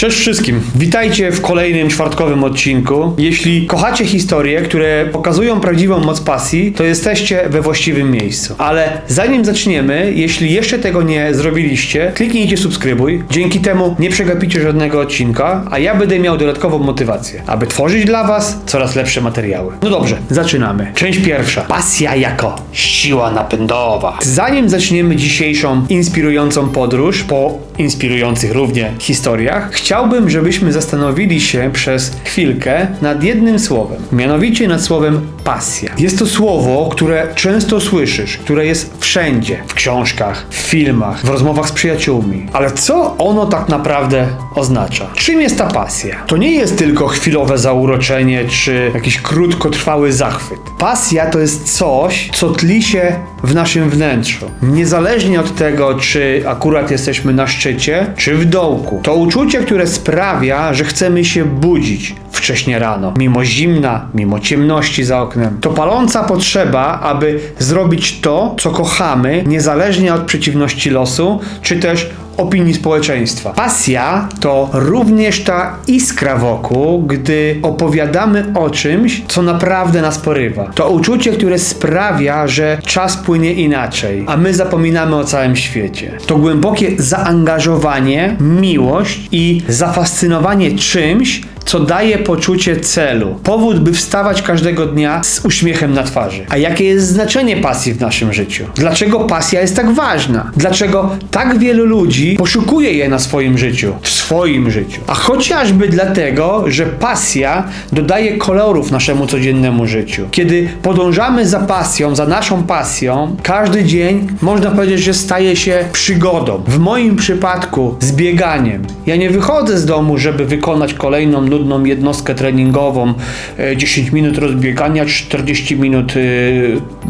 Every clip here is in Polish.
Cześć wszystkim, witajcie w kolejnym czwartkowym odcinku. Jeśli kochacie historie, które pokazują prawdziwą moc pasji, to jesteście we właściwym miejscu. Ale zanim zaczniemy, jeśli jeszcze tego nie zrobiliście, kliknijcie subskrybuj. Dzięki temu nie przegapicie żadnego odcinka, a ja będę miał dodatkową motywację, aby tworzyć dla Was coraz lepsze materiały. No dobrze, zaczynamy. Część pierwsza. Pasja jako siła napędowa. Zanim zaczniemy dzisiejszą inspirującą podróż po inspirujących równie historiach, chciałbym, żebyśmy zastanowili się przez chwilkę nad jednym słowem, mianowicie nad słowem pasja. Jest to słowo, które często słyszysz, które jest wszędzie, w książkach, w filmach, w rozmowach z przyjaciółmi. Ale co ono tak naprawdę oznacza? Czym jest ta pasja? To nie jest tylko chwilowe zauroczenie czy jakiś krótkotrwały zachwyt. Pasja to jest coś, co tli się w naszym wnętrzu. Niezależnie od tego, czy akurat jesteśmy na szczycie, czy w dołku. To uczucie, które sprawia, że chcemy się budzić wcześnie rano, mimo zimna, mimo ciemności za oknem. To paląca potrzeba, aby zrobić to, co kochamy, niezależnie od przeciwności losu, czy też opinii społeczeństwa. Pasja to również ta iskra wokół, gdy opowiadamy o czymś, co naprawdę nas porywa. To uczucie, które sprawia, że czas płynie inaczej, a my zapominamy o całym świecie. To głębokie zaangażowanie, miłość i zafascynowanie czymś, co daje poczucie celu. Powód, by wstawać każdego dnia z uśmiechem na twarzy. A jakie jest znaczenie pasji w naszym życiu? Dlaczego pasja jest tak ważna? Dlaczego tak wielu ludzi poszukuje jej na swoim życiu? W swoim życiu. A chociażby dlatego, że pasja dodaje kolorów naszemu codziennemu życiu. Kiedy podążamy za pasją, za naszą pasją, każdy dzień można powiedzieć, że staje się przygodą. W moim przypadku z bieganiem. Ja nie wychodzę z domu, żeby wykonać kolejną nudną jednostkę treningową, e, 10 minut rozbiegania, 40 minut e,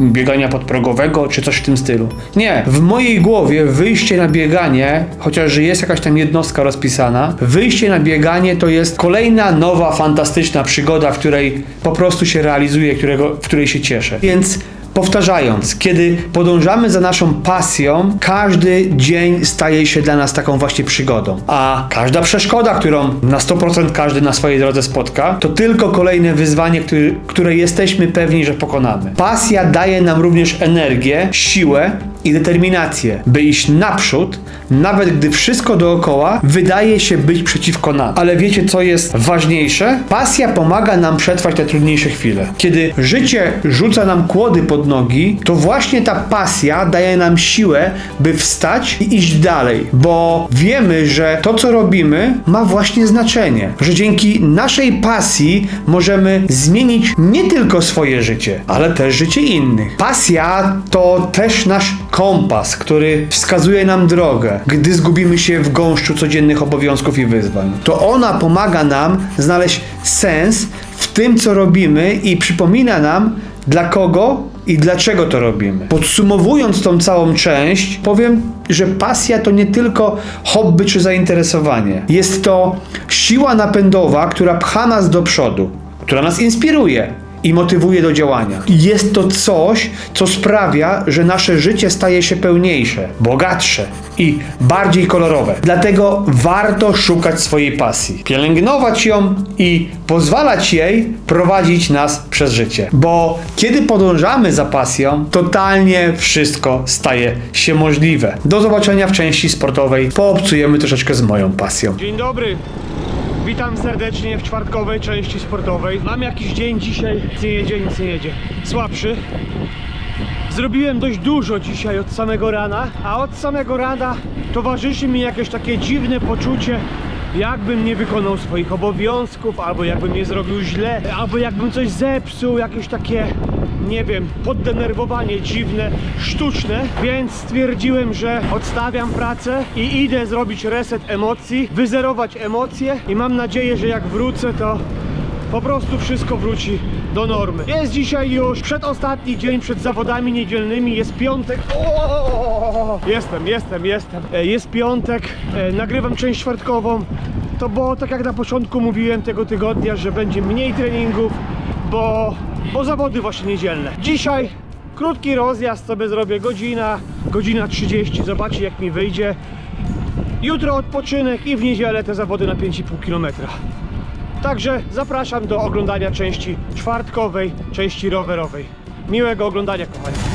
biegania podprogowego, czy coś w tym stylu. Nie, w mojej głowie wyjście na bieganie, chociaż jest jakaś tam jednostka rozpisana, wyjście na bieganie to jest kolejna nowa, fantastyczna przygoda, w której po prostu się realizuje, którego, w której się cieszę. Więc Powtarzając, kiedy podążamy za naszą pasją, każdy dzień staje się dla nas taką właśnie przygodą. A każda przeszkoda, którą na 100% każdy na swojej drodze spotka, to tylko kolejne wyzwanie, które jesteśmy pewni, że pokonamy. Pasja daje nam również energię, siłę i determinację, by iść naprzód, nawet gdy wszystko dookoła wydaje się być przeciwko nam. Ale wiecie, co jest ważniejsze? Pasja pomaga nam przetrwać te trudniejsze chwile. Kiedy życie rzuca nam kłody pod nogi, to właśnie ta pasja daje nam siłę, by wstać i iść dalej, bo wiemy, że to, co robimy, ma właśnie znaczenie. Że dzięki naszej pasji możemy zmienić nie tylko swoje życie, ale też życie innych. Pasja to też nasz kompas, który wskazuje nam drogę, gdy zgubimy się w gąszczu codziennych obowiązków i wyzwań. To ona pomaga nam znaleźć sens w tym, co robimy i przypomina nam, dla kogo i dlaczego to robimy. Podsumowując tą całą część, powiem, że pasja to nie tylko hobby czy zainteresowanie. Jest to siła napędowa, która pcha nas do przodu, która nas inspiruje i motywuje do działania. Jest to coś, co sprawia, że nasze życie staje się pełniejsze, bogatsze i bardziej kolorowe. Dlatego warto szukać swojej pasji, pielęgnować ją i pozwalać jej prowadzić nas przez życie. Bo kiedy podążamy za pasją, totalnie wszystko staje się możliwe. Do zobaczenia w części sportowej. Poobcujemy troszeczkę z moją pasją. Dzień dobry. Witam serdecznie w czwartkowej części sportowej. Mam jakiś dzień dzisiaj, nic nie jedzie, nic nie jedzie. Słabszy. Zrobiłem dość dużo dzisiaj od samego rana, a od samego rana towarzyszy mi jakieś takie dziwne poczucie, jakbym nie wykonał swoich obowiązków, albo jakbym nie zrobił źle, albo jakbym coś zepsuł, jakieś takie, nie wiem, poddenerwowanie dziwne, sztuczne, więc stwierdziłem, że odstawiam pracę i idę zrobić reset emocji, wyzerować emocje i mam nadzieję, że jak wrócę, to po prostu wszystko wróci do normy. Jest dzisiaj już przedostatni dzień przed zawodami niedzielnymi, jest piątek. Jestem, jestem, jestem. E, Jest piątek, e, nagrywam część czwartkową. To było tak jak na początku mówiłem tego tygodnia, że będzie mniej treningów, bo, bo zawody właśnie niedzielne. Dzisiaj krótki rozjazd sobie zrobię, godzina, godzina 30, zobaczcie jak mi wyjdzie. Jutro odpoczynek i w niedzielę te zawody na 5,5 km. Także zapraszam do oglądania części czwartkowej, części rowerowej. Miłego oglądania, kochani.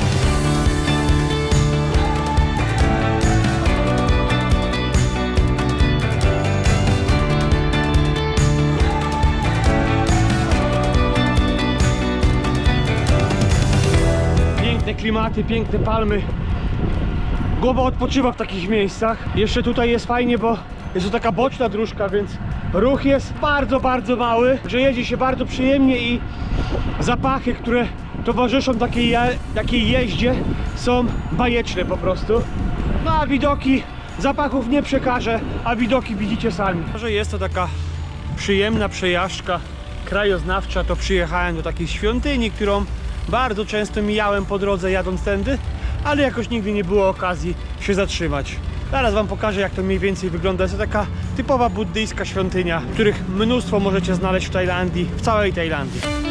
Klimaty, piękne palmy. Głowa odpoczywa w takich miejscach. Jeszcze tutaj jest fajnie, bo jest to taka boczna dróżka, więc ruch jest bardzo, bardzo mały, że jedzie się bardzo przyjemnie i zapachy, które towarzyszą takiej, je- takiej jeździe są bajeczne po prostu. No a widoki zapachów nie przekażę, a widoki widzicie sami. Że jest to taka przyjemna przejażdżka krajoznawcza, to przyjechałem do takiej świątyni, którą bardzo często mijałem po drodze jadąc tędy, ale jakoś nigdy nie było okazji się zatrzymać. Zaraz wam pokażę jak to mniej więcej wygląda. Jest to taka typowa buddyjska świątynia, których mnóstwo możecie znaleźć w Tajlandii, w całej Tajlandii.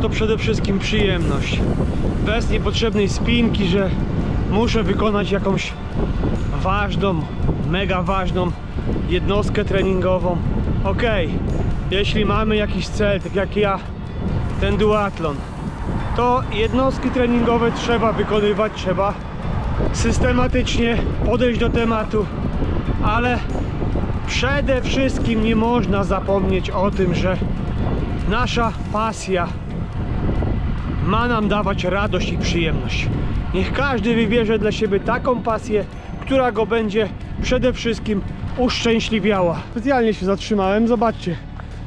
To przede wszystkim przyjemność. Bez niepotrzebnej spinki, że muszę wykonać jakąś ważną, mega ważną jednostkę treningową. Ok, jeśli mamy jakiś cel, tak jak ja, ten duatlon, to jednostki treningowe trzeba wykonywać, trzeba systematycznie podejść do tematu, ale przede wszystkim nie można zapomnieć o tym, że nasza pasja ma nam dawać radość i przyjemność. Niech każdy wybierze dla siebie taką pasję, która go będzie przede wszystkim uszczęśliwiała. Specjalnie się zatrzymałem, zobaczcie.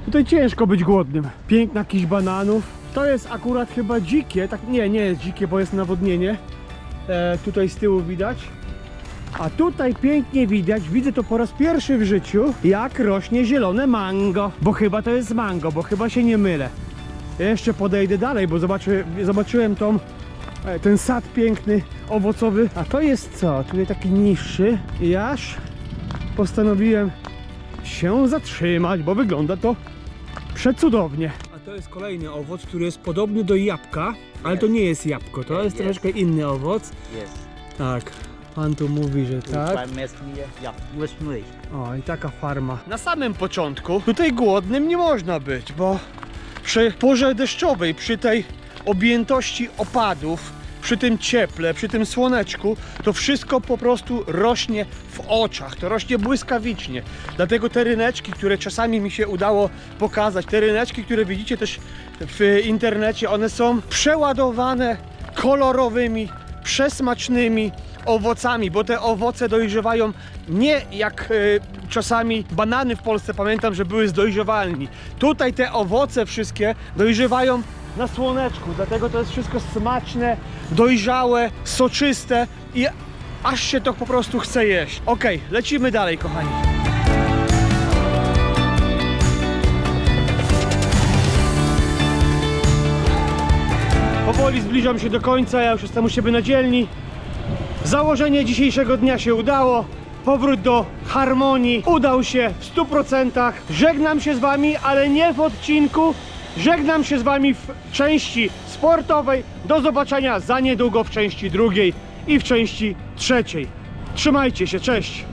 Tutaj ciężko być głodnym. Piękna kiś bananów. To jest akurat chyba dzikie, tak nie, nie jest dzikie, bo jest nawodnienie. E, tutaj z tyłu widać. A tutaj pięknie widać, widzę to po raz pierwszy w życiu, jak rośnie zielone mango. Bo chyba to jest mango, bo chyba się nie mylę. Ja jeszcze podejdę dalej, bo zobaczy, zobaczyłem tą, e, ten sad piękny, owocowy. A to jest co? Tutaj taki niższy. I aż postanowiłem się zatrzymać, bo wygląda to przecudownie. A to jest kolejny owoc, który jest podobny do jabłka, ale to nie jest jabłko, to jest Jest. troszkę inny owoc. Yes. Tak, pan tu mówi, że tak. O, i taka farma. Na samym początku tutaj głodnym nie można być, bo przy porze deszczowej, przy tej objętości opadów, przy tym cieple, przy tym słoneczku, to wszystko po prostu rośnie w oczach, to rośnie błyskawicznie. Dlatego te ryneczki, które czasami mi się udało pokazać, te ryneczki, które widzicie też w internecie, one są przeładowane kolorowymi, przesmacznymi owocami, bo te owoce dojrzewają nie jak e, czasami banany w Polsce, pamiętam, że były z dojrzewalni. Tutaj te owoce wszystkie dojrzewają na słoneczku, dlatego to jest wszystko smaczne, dojrzałe, soczyste i aż się to po prostu chce jeść. Okej, lecimy dalej, kochani. Powoli zbliżam się do końca, ja już jestem u siebie na dzielni. Założenie dzisiejszego dnia się udało. Powrót do harmonii udał się w 100%. Żegnam się z Wami, ale nie w odcinku. Żegnam się z Wami w części sportowej. Do zobaczenia za niedługo w części drugiej i w części trzeciej. Trzymajcie się, cześć!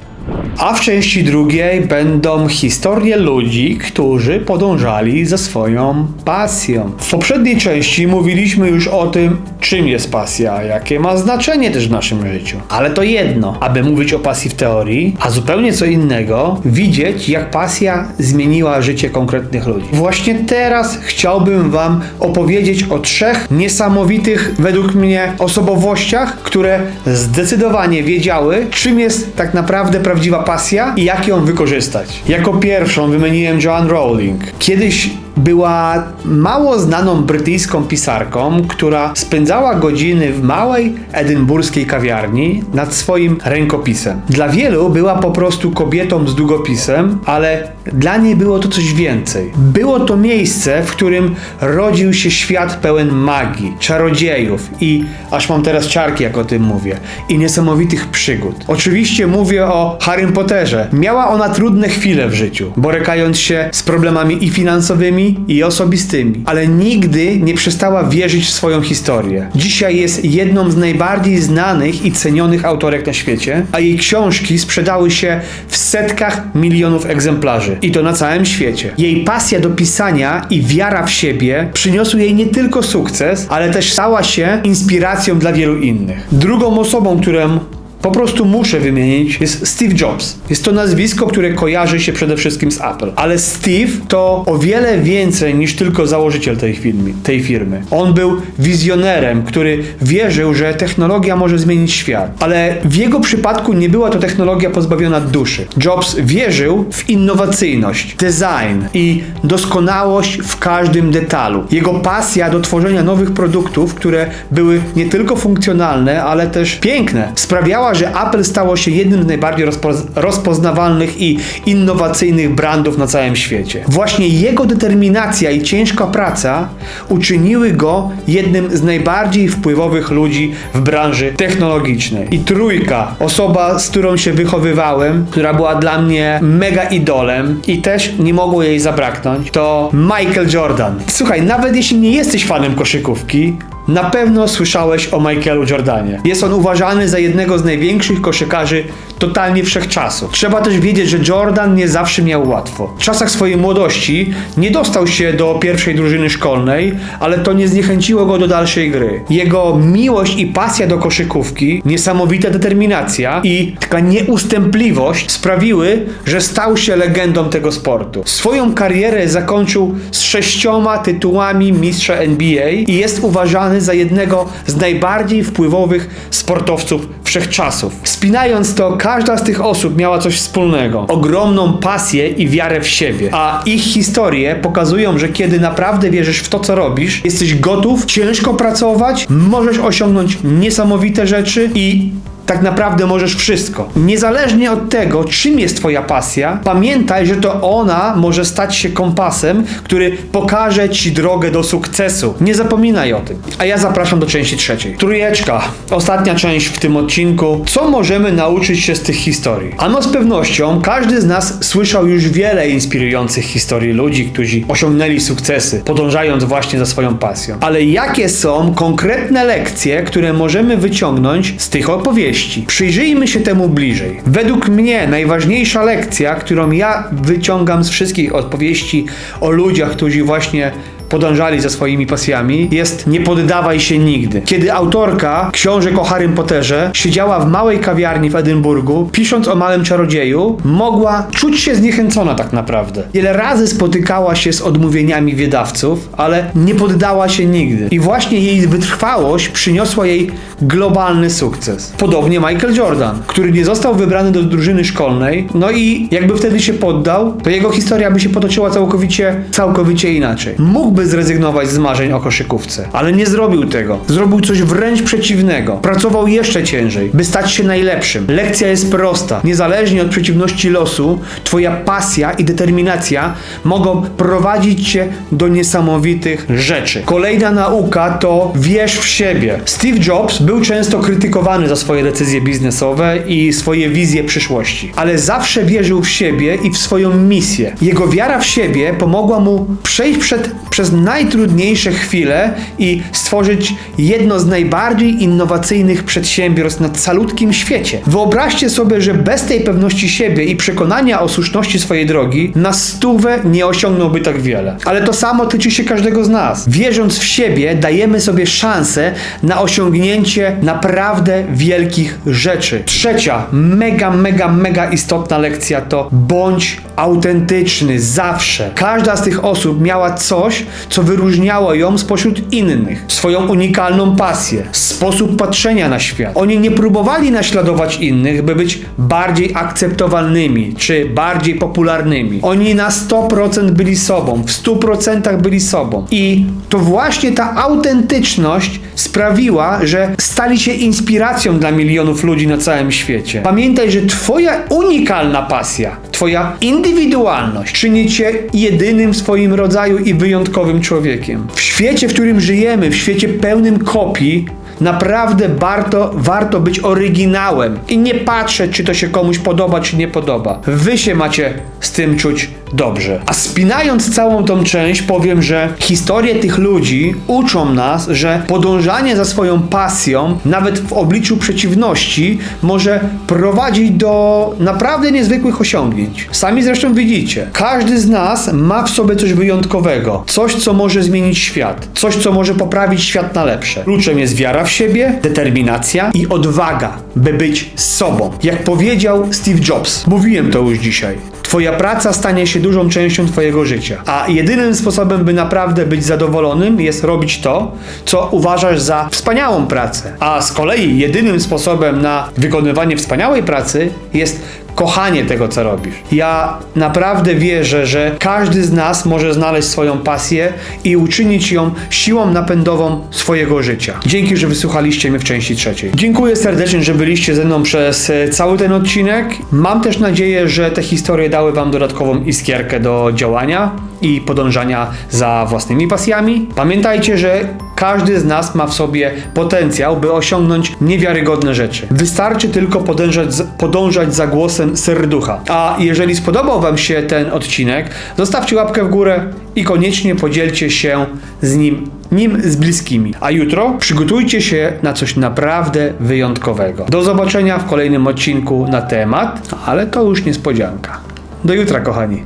A w części drugiej będą historie ludzi, którzy podążali za swoją pasją. W poprzedniej części mówiliśmy już o tym, czym jest pasja, jakie ma znaczenie też w naszym życiu. Ale to jedno, aby mówić o pasji w teorii, a zupełnie co innego, widzieć, jak pasja zmieniła życie konkretnych ludzi. Właśnie teraz chciałbym Wam opowiedzieć o trzech niesamowitych, według mnie, osobowościach, które zdecydowanie wiedziały, czym jest tak naprawdę prawdziwa pasja i jak ją wykorzystać. Jako pierwszą wymieniłem Joanne Rowling. Kiedyś była mało znaną brytyjską pisarką, która spędzała godziny w małej edynburskiej kawiarni nad swoim rękopisem. Dla wielu była po prostu kobietą z długopisem, ale dla niej było to coś więcej. Było to miejsce, w którym rodził się świat pełen magii, czarodziejów i, aż mam teraz ciarki jak o tym mówię, i niesamowitych przygód. Oczywiście mówię o Harrym Potterze. Miała ona trudne chwile w życiu, borykając się z problemami i finansowymi, i osobistymi, ale nigdy nie przestała wierzyć w swoją historię. Dzisiaj jest jedną z najbardziej znanych i cenionych autorek na świecie, a jej książki sprzedały się w setkach milionów egzemplarzy i to na całym świecie. Jej pasja do pisania i wiara w siebie przyniosły jej nie tylko sukces, ale też stała się inspiracją dla wielu innych. Drugą osobą, którą po prostu muszę wymienić, jest Steve Jobs. Jest to nazwisko, które kojarzy się przede wszystkim z Apple. Ale Steve to o wiele więcej niż tylko założyciel tej firmy. Tej firmy. On był wizjonerem, który wierzył, że technologia może zmienić świat. Ale w jego przypadku nie była to technologia pozbawiona duszy. Jobs wierzył w innowacyjność, design i doskonałość w każdym detalu. Jego pasja do tworzenia nowych produktów, które były nie tylko funkcjonalne, ale też piękne, sprawiała, że Apple stało się jednym z najbardziej rozpoz- rozpoznawalnych i innowacyjnych brandów na całym świecie. Właśnie jego determinacja i ciężka praca uczyniły go jednym z najbardziej wpływowych ludzi w branży technologicznej. I trójka, osoba, z którą się wychowywałem, która była dla mnie mega idolem i też nie mogło jej zabraknąć, to Michael Jordan. Słuchaj, nawet jeśli nie jesteś fanem koszykówki, na pewno słyszałeś o Michaelu Jordanie. Jest on uważany za jednego z największych koszykarzy totalnie wszechczasów. Trzeba też wiedzieć, że Jordan nie zawsze miał łatwo. W czasach swojej młodości nie dostał się do pierwszej drużyny szkolnej, ale to nie zniechęciło go do dalszej gry. Jego miłość i pasja do koszykówki, niesamowita determinacja i taka nieustępliwość sprawiły, że stał się legendą tego sportu. Swoją karierę zakończył z sześcioma tytułami mistrza NBA i jest uważany za jednego z najbardziej wpływowych sportowców wszechczasów. Spinając to, każda z tych osób miała coś wspólnego. Ogromną pasję i wiarę w siebie. A ich historie pokazują, że kiedy naprawdę wierzysz w to, co robisz, jesteś gotów ciężko pracować, możesz osiągnąć niesamowite rzeczy i tak naprawdę możesz wszystko. Niezależnie od tego, czym jest Twoja pasja, pamiętaj, że to ona może stać się kompasem, który pokaże Ci drogę do sukcesu. Nie zapominaj o tym. A ja zapraszam do części trzeciej. Trójeczka, ostatnia część w tym odcinku. Co możemy nauczyć się z tych historii? Ano z pewnością każdy z nas słyszał już wiele inspirujących historii ludzi, którzy osiągnęli sukcesy, podążając właśnie za swoją pasją. Ale jakie są konkretne lekcje, które możemy wyciągnąć z tych opowieści? Przyjrzyjmy się temu bliżej. Według mnie najważniejsza lekcja, którą ja wyciągam z wszystkich opowieści o ludziach, którzy właśnie podążali za swoimi pasjami, jest nie poddawaj się nigdy. Kiedy autorka książek o Harrym Potterze siedziała w małej kawiarni w Edynburgu, pisząc o małym czarodzieju, mogła czuć się zniechęcona tak naprawdę. Wiele razy spotykała się z odmówieniami wydawców, ale nie poddała się nigdy. I właśnie jej wytrwałość przyniosła jej globalny sukces. Podobnie Michael Jordan, który nie został wybrany do drużyny szkolnej, no i jakby wtedy się poddał, to jego historia by się potoczyła całkowicie, całkowicie inaczej. Mógłby zrezygnować z marzeń o koszykówce, ale nie zrobił tego. Zrobił coś wręcz przeciwnego. Pracował jeszcze ciężej, by stać się najlepszym. Lekcja jest prosta. Niezależnie od przeciwności losu, twoja pasja i determinacja mogą prowadzić cię do niesamowitych rzeczy. Kolejna nauka to wierz w siebie. Steve Jobs był często krytykowany za swoje decyzje biznesowe i swoje wizje przyszłości, ale zawsze wierzył w siebie i w swoją misję. Jego wiara w siebie pomogła mu przejść przed, przez najtrudniejsze chwile i stworzyć jedno z najbardziej innowacyjnych przedsiębiorstw na calutkim świecie. Wyobraźcie sobie, że bez tej pewności siebie i przekonania o słuszności swojej drogi na stówę nie osiągnąłby tak wiele. Ale to samo tyczy się każdego z nas. Wierząc w siebie, dajemy sobie szansę na osiągnięcie naprawdę wielkich rzeczy. Trzecia, mega, mega, mega istotna lekcja to bądź autentyczny zawsze. Każda z tych osób miała coś, co wyróżniało ją spośród innych. Swoją unikalną pasję, sposób patrzenia na świat. Oni nie próbowali naśladować innych, by być bardziej akceptowalnymi czy bardziej popularnymi. Oni na 100% byli sobą, w 100% byli sobą. I to właśnie ta autentyczność sprawiła, że stali się inspiracją dla milionów ludzi na całym świecie. Pamiętaj, że Twoja unikalna pasja, Twoja indywidualność czyni Cię jedynym w swoim rodzaju i wyjątkowym człowiekiem. W świecie, w którym żyjemy, w świecie pełnym kopii, Naprawdę warto, warto być oryginałem i nie patrzeć, czy to się komuś podoba, czy nie podoba. Wy się macie z tym czuć dobrze. A spinając całą tą część, powiem, że historie tych ludzi uczą nas, że podążanie za swoją pasją, nawet w obliczu przeciwności, może prowadzić do naprawdę niezwykłych osiągnięć. Sami zresztą widzicie, każdy z nas ma w sobie coś wyjątkowego, coś, co może zmienić świat, coś, co może poprawić świat na lepsze. Kluczem jest wiara w siebie, determinacja i odwaga, by być sobą. Jak powiedział Steve Jobs, mówiłem to już dzisiaj. Twoja praca stanie się dużą częścią Twojego życia, a jedynym sposobem, by naprawdę być zadowolonym, jest robić to, co uważasz za wspaniałą pracę. A z kolei jedynym sposobem na wykonywanie wspaniałej pracy jest kochanie tego, co robisz. Ja naprawdę wierzę, że każdy z nas może znaleźć swoją pasję i uczynić ją siłą napędową swojego życia. Dzięki, że wysłuchaliście mnie w części trzeciej. Dziękuję serdecznie, że byliście ze mną przez e, cały ten odcinek. Mam też nadzieję, że te historie dały Wam dodatkową iskierkę do działania i podążania za własnymi pasjami. Pamiętajcie, że każdy z nas ma w sobie potencjał, by osiągnąć niewiarygodne rzeczy. Wystarczy tylko podążać, podążać za głosem serducha. A jeżeli spodobał Wam się ten odcinek, zostawcie łapkę w górę i koniecznie podzielcie się z nim nim z bliskimi. A jutro przygotujcie się na coś naprawdę wyjątkowego. Do zobaczenia w kolejnym odcinku na temat, ale to już niespodzianka. Do jutra, kochani.